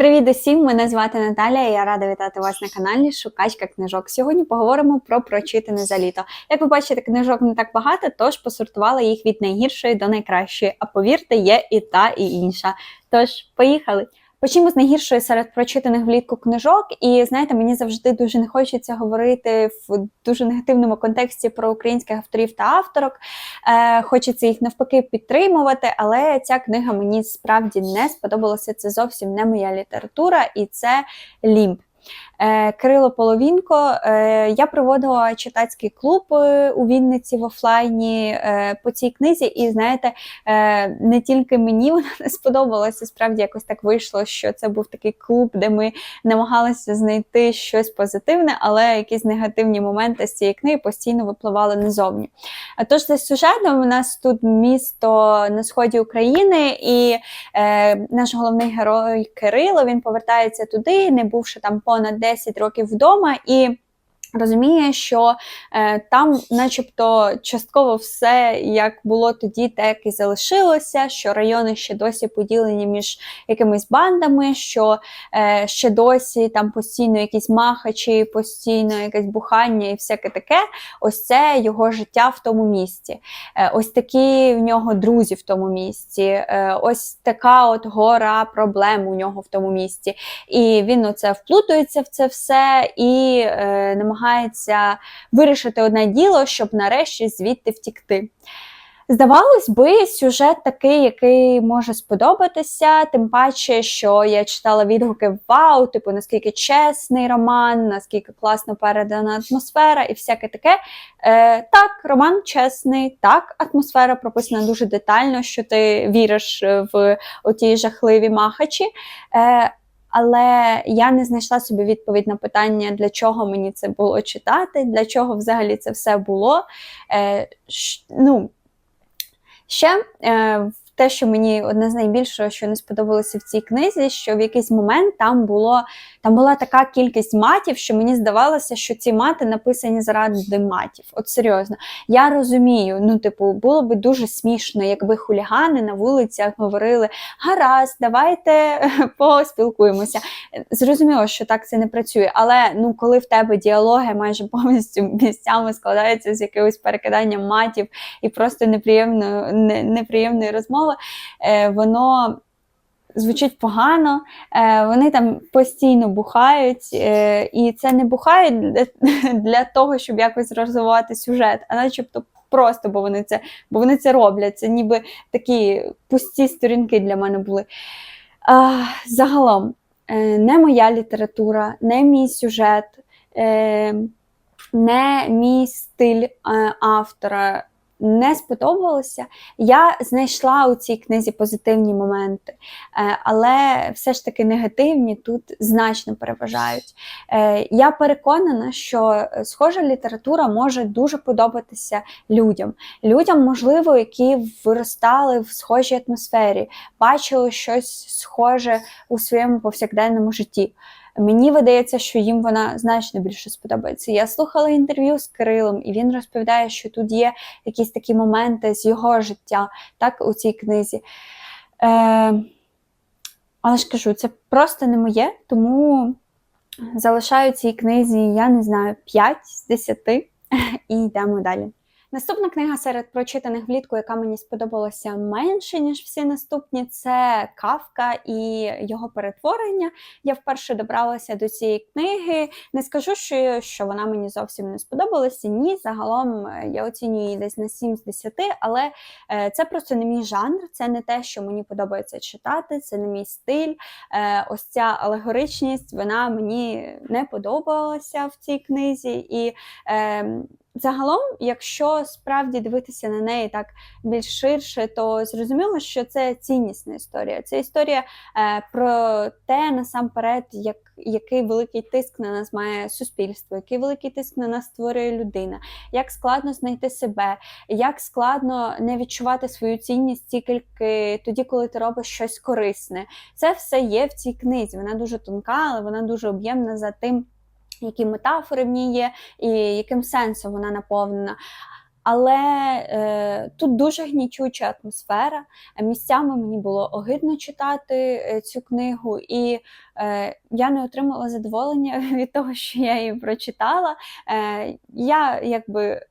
Привіт усім! Мене звати Наталя. і Я рада вітати вас на каналі Шукачка книжок. Сьогодні поговоримо про прочитане за літо. Як ви бачите, книжок не так багато, тож посортувала їх від найгіршої до найкращої. А повірте, є і та, і інша. Тож, поїхали! Почнімо з найгіршої серед прочитаних влітку книжок, і знаєте, мені завжди дуже не хочеться говорити в дуже негативному контексті про українських авторів та авторок. Е, Хочеться їх навпаки підтримувати, але ця книга мені справді не сподобалася. Це зовсім не моя література, і це лімб. Е, Кирило Половінко. Е, Я проводила читацький клуб е, у Вінниці в офлайні по цій книзі, і знаєте, не тільки мені вона не сподобалася. Справді якось так вийшло, що це був такий клуб, де ми намагалися знайти щось позитивне, але якісь негативні моменти з цієї книги постійно випливали назовні. Тож за сюжетом у нас тут місто на сході України, і наш головний герой Кирило він повертається туди, не бувши там понад 10 років вдома, і розуміє, що е, там, начебто, частково все як було тоді, так і залишилося, що райони ще досі поділені між якимись бандами, що е, ще досі там постійно якісь махачі, постійно якесь бухання і всяке таке. Ось це його життя в тому місці. Е, ось такі в нього друзі в тому місці, е, ось така от гора проблем у нього в тому місці. І він оце вплутується в це все і е, намагається вирішити одне діло, щоб нарешті звідти втікти. Здавалось би, сюжет такий, який може сподобатися, тим паче, що я читала відгуки вау, типу наскільки чесний роман, наскільки класно передана атмосфера і всяке таке. Е, Так, роман чесний, так, атмосфера прописана дуже детально, що ти віриш е, в оті жахливі махачі. Е, але я не знайшла собі відповідь на питання, для чого мені це було читати, для чого взагалі це все було. Е, ш, ну, Ще е, те, що мені одне з найбільшого, що не сподобалося в цій книзі, що в якийсь момент там було там була така кількість матів, що мені здавалося, що ці мати написані заради матів. От серйозно, я розумію, ну, типу, було би дуже смішно, якби хулігани на вулицях говорили: гаразд, давайте поспілкуємося. Зрозуміло, що так це не працює, але ну, коли в тебе діалоги майже повністю місцями складаються з якогось перекиданням матів і просто неприємної, не, неприємної розмови, е, воно звучить погано, е, вони там постійно бухають, е, і це не бухають для, того, щоб якось розвивати сюжет, а начебто. Просто, бо вони це бо вони це роблять. Це ніби такі пусті сторінки для мене були. Загалом, не моя література, не мій сюжет, не мій стиль автора не сподобалося. Я знайшла у цій книзі позитивні моменти, е, але все ж таки негативні тут значно переважають. Е, Я переконана, що схожа література може дуже подобатися людям. Людям, можливо, які виростали в схожій атмосфері, бачили щось схоже у своєму повсякденному житті. Мені видається, що їм вона значно більше сподобається. Я слухала інтерв'ю з Кирилом, і він розповідає, що тут є якісь такі моменти з його життя, так, у цій книзі. Е, Але ж кажу, це просто не моє, тому залишаю цій книзі, я не знаю, 5 з 10 і йдемо далі. Наступна книга серед прочитаних влітку, яка мені сподобалася менше, ніж всі наступні, це Кавка і його перетворення. Я вперше добралася до цієї книги. Не скажу, що що вона мені зовсім не сподобалася. Ні, загалом е, я оцінюю її десь на 7 з 10, але е, це просто не мій жанр, це не те, що мені подобається читати, це не мій стиль. Е, ось ця алегоричність вона мені не подобалася в цій книзі. І ем, Загалом, якщо справді дивитися на неї так більш ширше, то зрозуміло, що це ціннісна історія. Це історія е, про те, насамперед, як, який великий тиск на нас має суспільство, який великий тиск на нас створює людина, як складно знайти себе, як складно не відчувати свою цінність тільки тоді, коли ти робиш щось корисне. Це все є в цій книзі. Вона дуже тонка, але вона дуже об'ємна за тим які метафори в ній є, і яким сенсом вона наповнена. Але е, тут дуже гнічуча атмосфера. Місцями мені було огидно читати е, цю книгу, і е, я не отримала задоволення від того, що я її прочитала. Е, я якби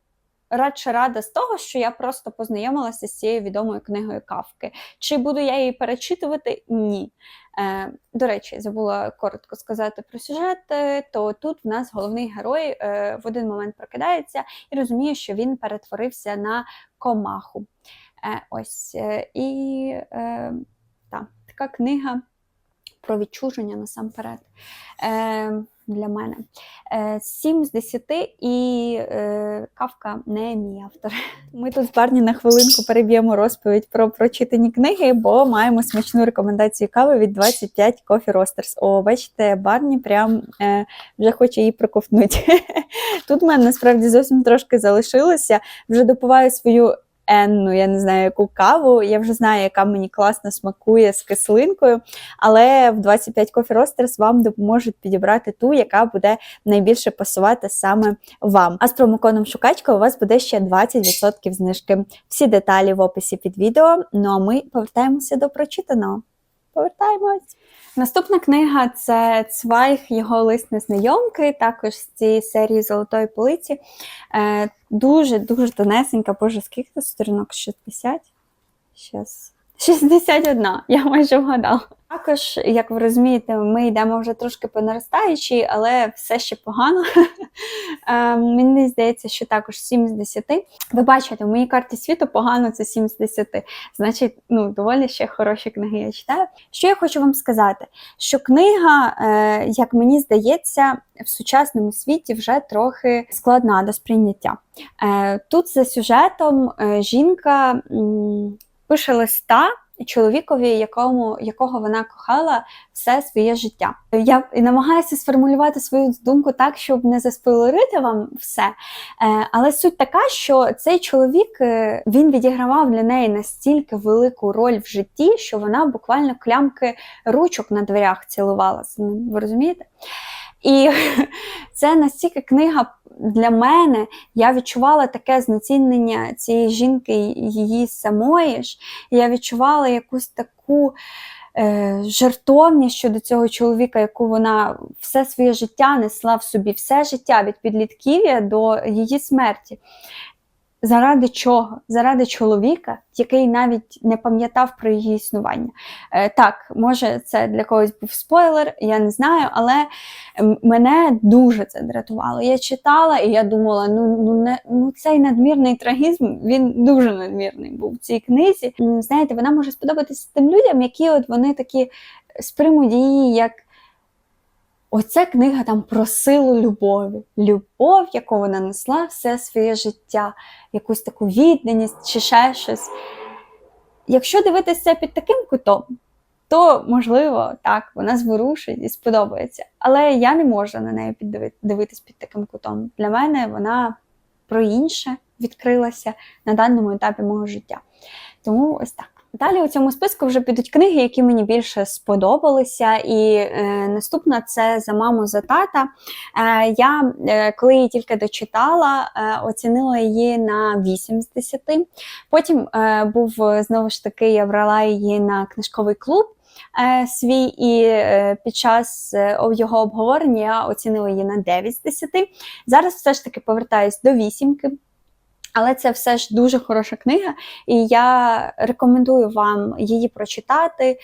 радше рада з того, що я просто познайомилася з цією відомою книгою Кавки. Чи буду я її перечитувати? Ні. Е, До речі, забула коротко сказати про сюжет. е, То тут в нас головний герой е, в один момент прокидається і розуміє, що він перетворився на комаху. Ось і та, така книга про відчуження насамперед. Е, Для мене. Е, 7 з 10 і е, кавка не мій автор. Ми тут з Барні на хвилинку переб'ємо розповідь про прочитані книги, бо маємо смачну рекомендацію кави від 25 Coffee Roasters. О, бачите, Барні прям е, вже хоче її проковтнути. Тут в мене насправді зовсім трошки залишилося. Вже допиваю свою енну, я не знаю, яку каву. Я вже знаю, яка мені класно смакує з кислинкою. Але в 25 Coffee Roasters вам допоможуть підібрати ту, яка буде найбільше пасувати саме вам. А з промокодом Шукачка у вас буде ще 20% знижки. Всі деталі в описі під відео. Ну а ми повертаємося до прочитаного. Повертаємось. Наступна книга це Цвайг, його лист незнайомки, також з цієї серії Золотої полиці. Дуже-дуже тонесенька, боже, скільки сторінок? 60? Щас. 61, я майже вгадала. Також, як ви розумієте, ми йдемо вже трошки по наростаючій, але все ще погано. Е, Мені здається, що також 7 з 10. Ви бачите, в моїй карті світу погано це 7 з 10. Значить, ну, доволі ще хороші книги я читаю. Що я хочу вам сказати? Що книга, е, як мені здається, в сучасному світі вже трохи складна до сприйняття. Е, Тут за сюжетом е, жінка пише листа чоловікові, якому, якого вона кохала все своє життя. Я намагаюся сформулювати свою думку так, щоб не заспойлерити вам все. Е, Але суть така, що цей чоловік е, він відігравав для неї настільки велику роль в житті, що вона буквально клямки ручок на дверях цілувала. Ви розумієте? І це настільки книга для мене, я відчувала таке знецінення цієї жінки, її самої ж. Я відчувала якусь таку е, жертовність щодо цього чоловіка, яку вона все своє життя несла в собі, все життя від підлітків'я до її смерті. Заради чого? Заради чоловіка, який навіть не пам'ятав про її існування. Е, так, може, це для когось був спойлер, я не знаю, але мене дуже це дратувало. Я читала і я думала, ну, ну, не, ну цей надмірний трагізм, він дуже надмірний був в цій книзі. Знаєте, вона може сподобатися тим людям, які от вони такі сприймуть її як. Оця книга там про силу любові. Любов, яку вона несла все своє життя, якусь таку відданість чи ще щось. Якщо дивитися під таким кутом, то можливо так, вона зворушить і сподобається. Але я не можу на неї дивитись під таким кутом. Для мене вона про інше відкрилася на даному етапі мого життя. Тому ось так. Далі у цьому списку вже підуть книги, які мені більше сподобалися. І е, наступна це за маму за тата. Е, я, е, коли її тільки дочитала, е, оцінила її на 8 з 10. Потім е, був знову ж таки, я брала її на книжковий клуб. е, Свій і е, під час е, його обговорення я оцінила її на 9 з 10. Зараз все ж таки повертаюсь до вісімки. Але це все ж дуже хороша книга, і я рекомендую вам її прочитати.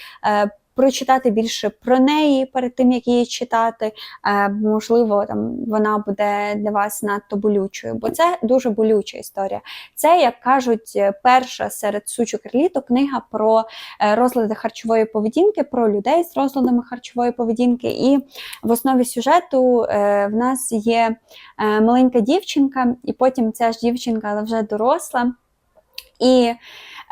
Прочитати більше про неї перед тим, як її читати. Е, Можливо, там вона буде для вас надто болючою, бо це дуже болюча історія. Це, як кажуть, е, перша серед сучок літо книга про е, розлади харчової поведінки, про людей з розладами харчової поведінки. І в основі сюжету в нас є маленька дівчинка, і потім ця ж дівчинка, але вже доросла. І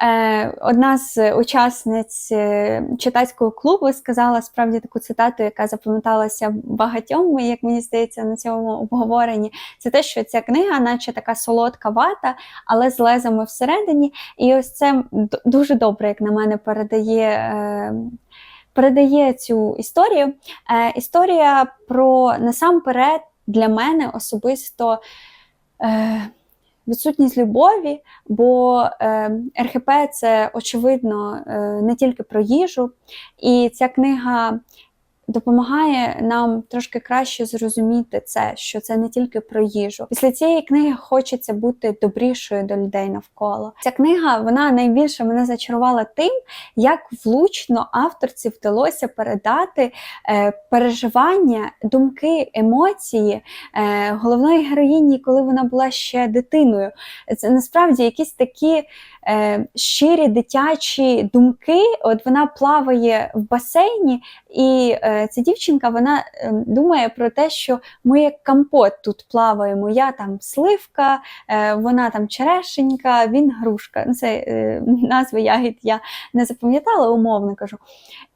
е, одна з учасниць е, читацького клубу сказала справді таку цитату, яка запам'яталася багатьом, як мені здається, на цьому обговоренні. Це те, що ця книга, наче така солодка вата, але з лезами всередині. І ось це дуже добре, як на мене, передає. Е, Передає цю історію. Е, історія про насамперед для мене особисто е, відсутність любові, бо е, РХП це очевидно е, не тільки про їжу, і ця книга допомагає нам трошки краще зрозуміти це, що це не тільки про їжу. Після цієї книги хочеться бути добрішою до людей навколо. Ця книга вона найбільше мене зачарувала тим, як влучно авторці вдалося передати е, переживання, думки, емоції е, головної героїні, коли вона була ще дитиною. Це насправді якісь такі е, щирі дитячі думки. От вона плаває в басейні, і е, ця дівчинка вона е, думає про те, що ми як компот тут плаваємо. Я там сливка, е, вона там черешенька, він грушка. Ну, Це е, назви ягід я не запам'ятала, умовно кажу.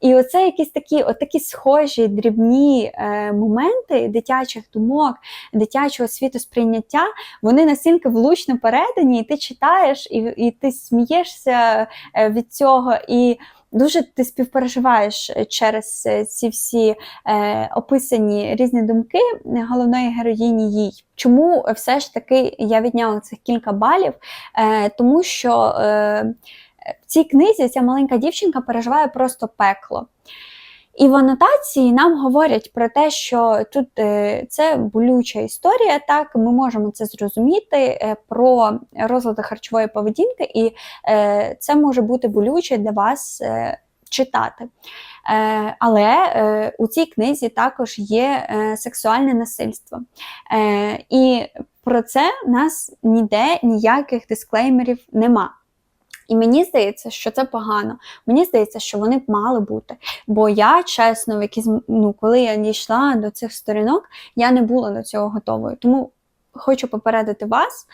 І оце якісь такі, от такі схожі дрібні е, моменти дитячих думок, дитячого світосприйняття, вони настільки влучно передані, і ти читаєш, і, і ти смієшся від цього. і Дуже ти співпереживаєш через е, ці всі е, описані різні думки головної героїні їй. Чому все ж таки я відняла цих кілька балів? Е, Тому що е, в цій книзі ця маленька дівчинка переживає просто пекло. І в анотації нам говорять про те, що тут е, це болюча історія, так ми можемо це зрозуміти е, про розлади харчової поведінки, і е, це може бути болюче для вас читати. Але у цій книзі також є сексуальне насильство. І про це нас ніде ніяких дисклеймерів нема. І мені здається, що це погано. Мені здається, що вони б мали бути. Бо я, чесно, в якісь, ну, коли я дійшла до цих сторінок, я не була до цього готовою. Тому хочу попередити вас,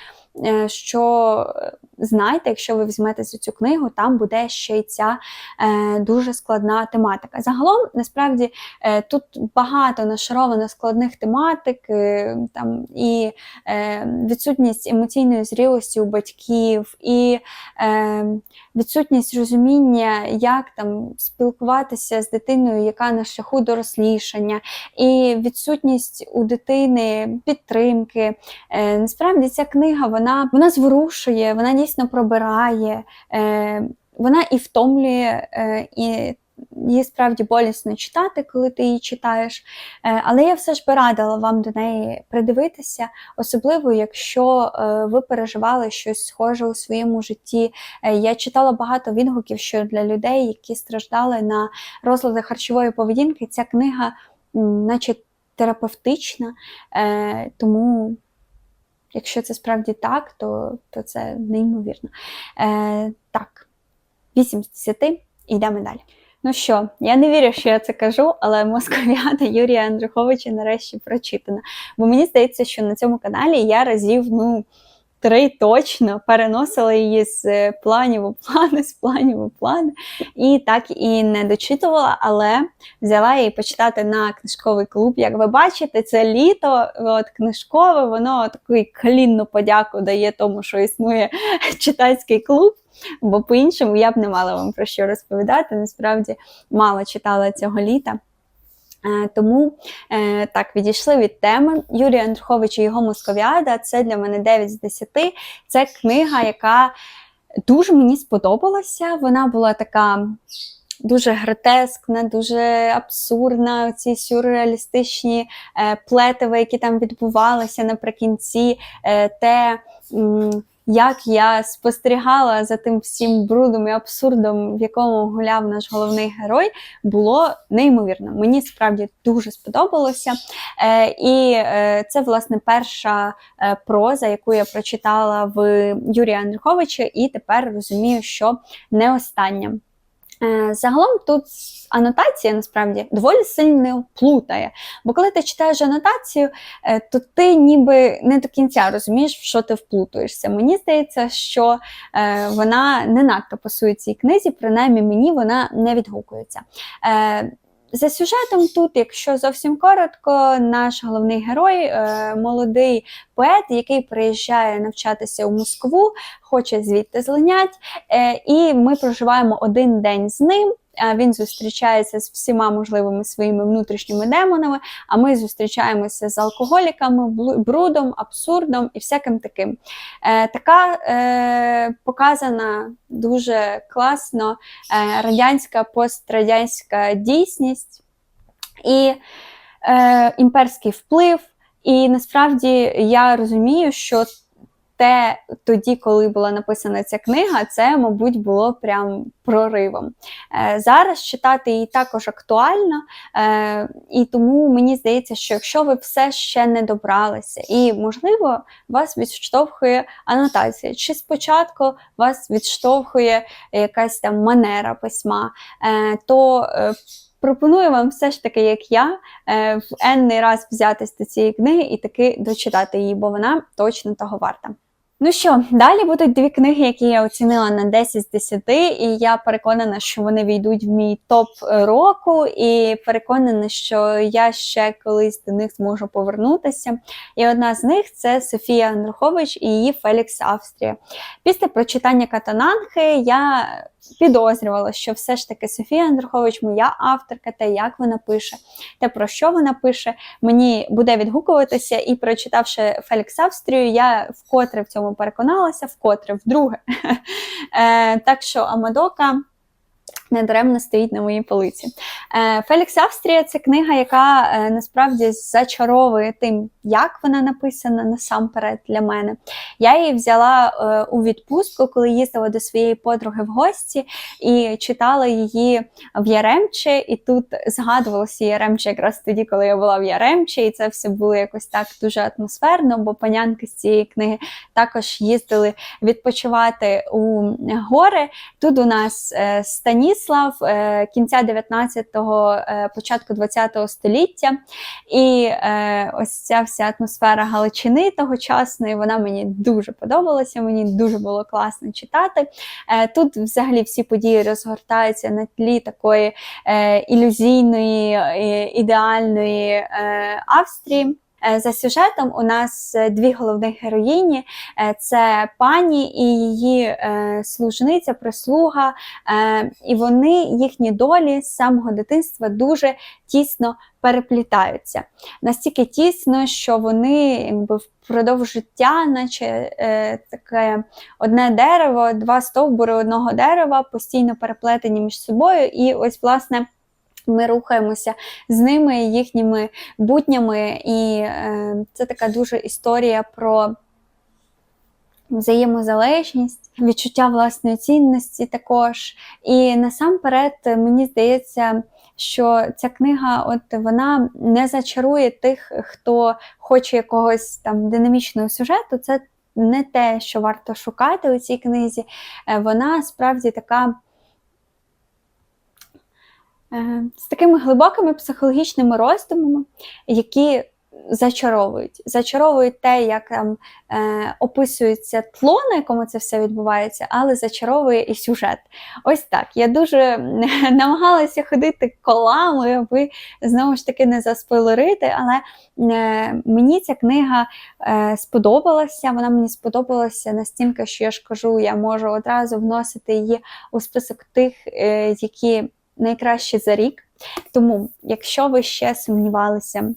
е, що е, знайте, якщо ви візьмете цю книгу, там буде ще й ця е, дуже складна тематика. Загалом, насправді, е, тут багато нашаровано складних тематик, е, там і е, відсутність емоційної зрілості у батьків, і е, відсутність розуміння, як там спілкуватися з дитиною, яка на шляху дорослішання, і відсутність у дитини підтримки. Е, Насправді ця книга вона, вона зворушує, вона дійсно пробирає, е, вона і втомлює, е, і її справді болісно читати, коли ти її читаєш. Е, але я все ж би радила вам до неї придивитися, особливо, якщо е, ви переживали щось схоже у своєму житті. Е, я читала багато відгуків, що для людей, які страждали на розлади харчової поведінки, ця книга, наче терапевтична, тому. Якщо це справді так, то то це неймовірно. Е, Так, 8 з 10, йдемо далі. Ну що, я не вірю, що я це кажу, але Московіада Юрія Андруховича нарешті прочитана. Бо мені здається, що на цьому каналі я разів, ну три точно переносила її з е, планів у плани, з планів у плани. І так і не дочитувала, але взяла її почитати на книжковий клуб. Як ви бачите, це літо от, книжкове, воно таку клінну подяку дає тому, що існує читацький клуб. Бо по-іншому я б не мала вам про що розповідати. Насправді мало читала цього літа. Е, тому е, так, відійшли від теми. Юрій Андрухович і його Московіада це для мене 9 з 10. Це книга, яка дуже мені сподобалася. Вона була така. Дуже гротескна, дуже абсурдна, ці сюрреалістичні е, плетиви, які там відбувалися наприкінці, те, як я спостерігала за тим всім брудом і абсурдом, в якому гуляв наш головний герой, було неймовірно. Мені справді дуже сподобалося. Е, І е, це, власне, перша е, проза, яку я прочитала в Юрія Андруховича, і тепер розумію, що не остання. Е, загалом тут анотація насправді доволі сильно плутає. Бо коли ти читаєш анотацію, е, то ти ніби не до кінця розумієш, в що ти вплутуєшся. Мені здається, що е, вона не надто пасує цій книзі, принаймні мені вона не відгукується. За сюжетом тут, якщо зовсім коротко, наш головний герой, е, молодий поет, який приїжджає навчатися у Москву, хоче звідти злинять, е, і ми проживаємо один день з ним. Він зустрічається з всіма можливими своїми внутрішніми демонами. А ми зустрічаємося з алкоголіками, брудом, абсурдом і всяким таким. Е, така е, показана дуже класно е, радянська пострадянська дійсність і е, імперський вплив. І насправді я розумію, що те тоді, коли була написана ця книга, це, мабуть, було прям проривом. Е, зараз читати її також актуально, е, і тому мені здається, що якщо ви все ще не добралися, і, можливо, вас відштовхує анотація, чи спочатку вас відштовхує якась там манера письма, е, то пропоную вам все ж таки, як я, в енний раз взятись до цієї книги і таки дочитати її, бо вона точно того варта. Ну що, далі будуть дві книги, які я оцінила на 10 з 10, і я переконана, що вони війдуть в мій топ року, і переконана, що я ще колись до них зможу повернутися. І одна з них це Софія Андрухович і її Фелікс Австрія. Після прочитання Катананхи я підозрювала, що все ж таки Софія Андрухович моя авторка, те, як вона пише, те, про що вона пише, мені буде відгукуватися, і прочитавши Фелікс Австрію, я вкотре в цьому переконалася, вкотре, вдруге. Е, Так що Амадока. Недаремно стоїть на моїй полиці. Е, Фелікс Австрія це книга, яка е, насправді зачаровує тим, як вона написана насамперед для мене. Я її взяла е, у відпустку, коли їздила до своєї подруги в гості і читала її в Яремче. І тут згадувалося Яремче якраз тоді, коли я була в Яремче, і це все було якось так дуже атмосферно, бо панянки з цієї книги також їздили відпочивати у гори. Тут у нас е, Станіслав е, кінця 19-го, е, початку 20-го століття. І е, ось ця вся атмосфера Галичини тогочасної, вона мені дуже подобалася, мені дуже було класно читати. Тут взагалі всі події розгортаються на тлі такої ілюзійної, ідеальної Австрії. Е, За сюжетом у нас е, дві головних героїні: Е, це пані і її служниця, прислуга, і вони, їхні долі з самого дитинства дуже тісно переплітаються. Настільки тісно, що вони якби впродовж життя, наче е, таке одне дерево, два стовбури одного дерева, постійно переплетені між собою. І ось, власне. Ми рухаємося з ними, їхніми буднями, і е, це така дуже історія про взаємозалежність, відчуття власної цінності також. І насамперед, мені здається, що ця книга от вона не зачарує тих, хто хоче якогось там динамічного сюжету. Це не те, що варто шукати у цій книзі. Е, Вона справді така. Е, З такими глибокими психологічними роздумами, які зачаровують. Зачаровують те, як там е, описується тло, на якому це все відбувається, але зачаровує і сюжет. Ось так. Я дуже намагалася ходити колами, аби знову ж таки не заспойлерити, але е, мені ця книга е, сподобалася. Вона мені сподобалася настільки, що я ж кажу, я можу одразу вносити її у список тих, е, які найкращі за рік. Тому, якщо ви ще сумнівалися,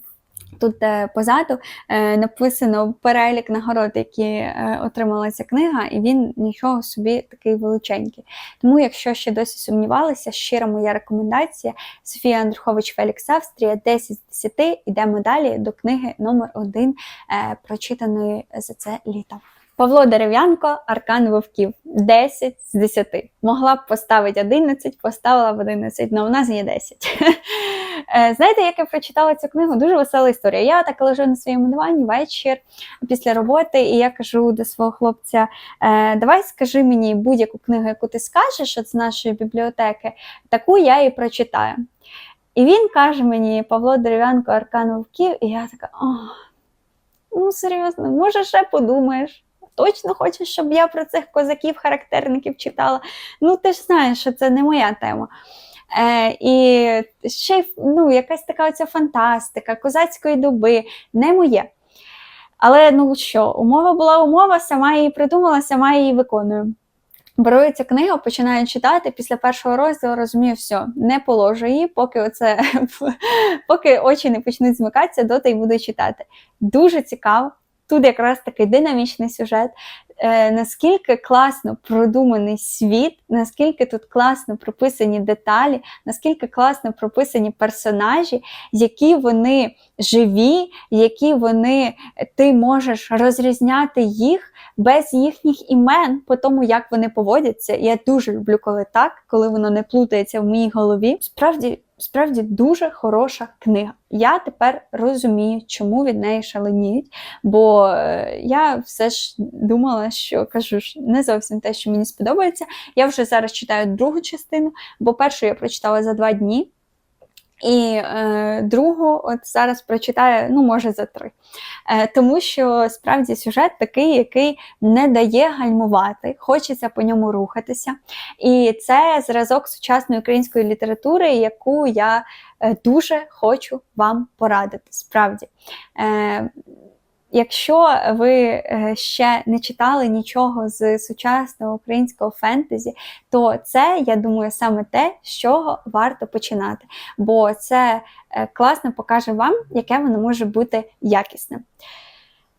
Тут е, позаду е, написано перелік нагород, які е, отримала ця книга, і він нічого собі такий величенький. Тому, якщо ще досі сумнівалися, щира моя рекомендація Софія Андрухович Фелікс Австрія 10 з 10. Йдемо далі до книги номер 1 е, прочитаної за це літо. Павло Дерев'янко, Аркан Вовків 10 з 10. Могла б поставити 11, поставила б 11, але у нас є 10. Е, Знаєте, як я прочитала цю книгу? Дуже весела історія. Я так лежу на своєму дивані вечір після роботи, і я кажу до свого хлопця: «Е, давай скажи мені будь-яку книгу, яку ти скажеш з нашої бібліотеки, таку я і прочитаю. І він каже мені Павло Дерев'янко, Аркан Вовків, і я така, ну серйозно, може, ще подумаєш. Точно хочеш, щоб я про цих козаків-характерників читала? Ну, ти ж знаєш, що це не моя тема. Е, і ще ну, якась така оця фантастика, козацької доби, не моє. Але ну що, умова була умова, сама її придумала, сама її виконую. Беру цю книгу, починаю читати. Після першого розділу розумію, все, не положу її, поки оце поки очі не почнуть змикатися, доти й буду читати. Дуже цікаво. Тут якраз такий динамічний сюжет, е, наскільки класно продуманий світ, наскільки тут класно прописані деталі, наскільки класно прописані персонажі, які вони живі, які вони ти можеш розрізняти їх без їхніх імен, по тому, як вони поводяться. Я дуже люблю, коли так, коли воно не плутається в моїй голові. Справді. Справді дуже хороша книга. Я тепер розумію, чому від неї шаленіють, бо е, я все ж думала, що кажу ж не зовсім те, що мені сподобається. Я вже зараз читаю другу частину, бо першу я прочитала за два дні. І е, другу, от зараз прочитаю, ну, може, за три. Е, тому що справді сюжет такий, який не дає гальмувати, хочеться по ньому рухатися. І це зразок сучасної української літератури, яку я е, дуже хочу вам порадити. Справді. Е, Якщо ви е, ще не читали нічого з сучасного українського фентезі, то це, я думаю, саме те, з чого варто починати. Бо це е, класно покаже вам, яке воно може бути якісним.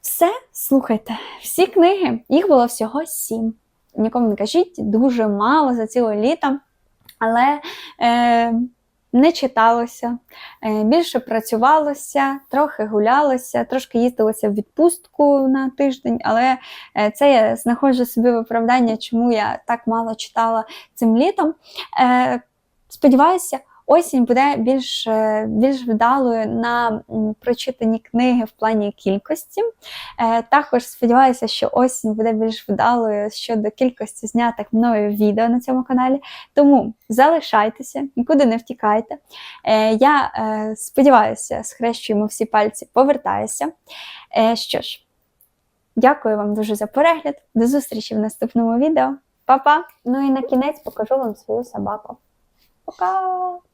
Все, слухайте, всі книги, їх було всього сім. Нікому не кажіть, дуже мало за ціле літо, але. Е, не читалося, е, більше працювалося, трохи гулялося, трошки їздилося в відпустку на тиждень, але е, це я знаходжу собі виправдання, чому я так мало читала цим літом. Е, сподіваюся, осінь буде більш більш вдалою на прочитані книги в плані кількості. Е, також сподіваюся, що осінь буде більш вдалою щодо кількості знятих мною відео на цьому каналі. Тому залишайтеся, нікуди не втікайте. Е, я е, сподіваюся, схрещуємо всі пальці, повертаюся. Що ж, дякую вам дуже за перегляд. До зустрічі в наступному відео. Па-па! Ну і на кінець покажу вам свою собаку. Пока!